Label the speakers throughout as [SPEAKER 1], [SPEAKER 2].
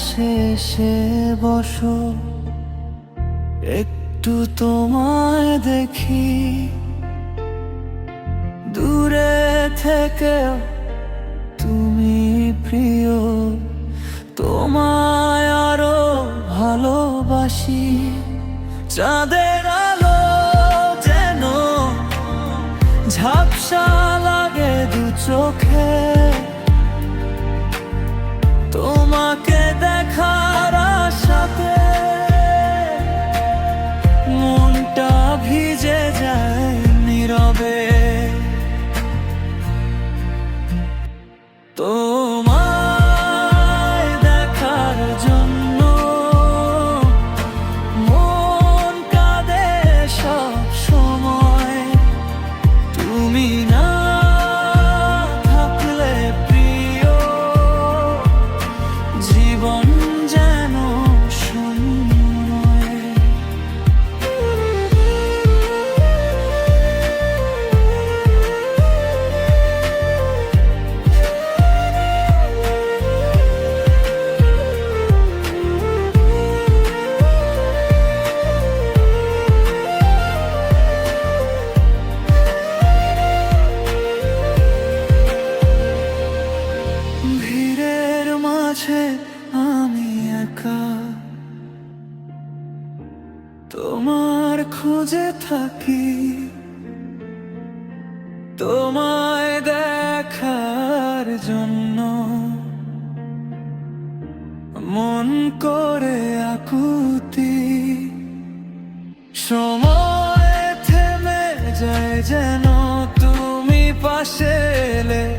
[SPEAKER 1] পাশে এসে বসো। একটু তোমায় দেখি। দূরে থেকে তুমি প্রিয়। তোমায় আরও ভালোবাসি। চাঁদের আলো যেন ঝাপসা মাঝে আমি একা। তোমার খোঁজে থাকি। তোমায় দেখার জন্য মন করে আকুতি। সময় থেমে যায় যেন তুমি পাশে এলে।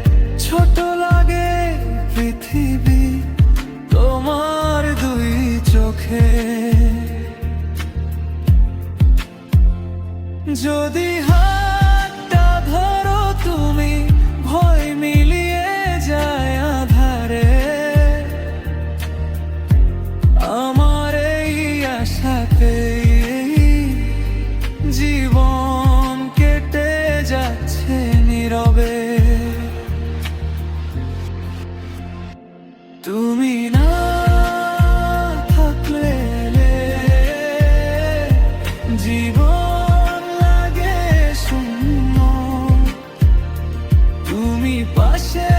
[SPEAKER 1] যদি হাতটা ধরো তুমি, ভয় মিলিয়ে যায় আধারে। আমার এই আশাতে জীবন কেটে যাচ্ছে নীরবে। তুমি না precious.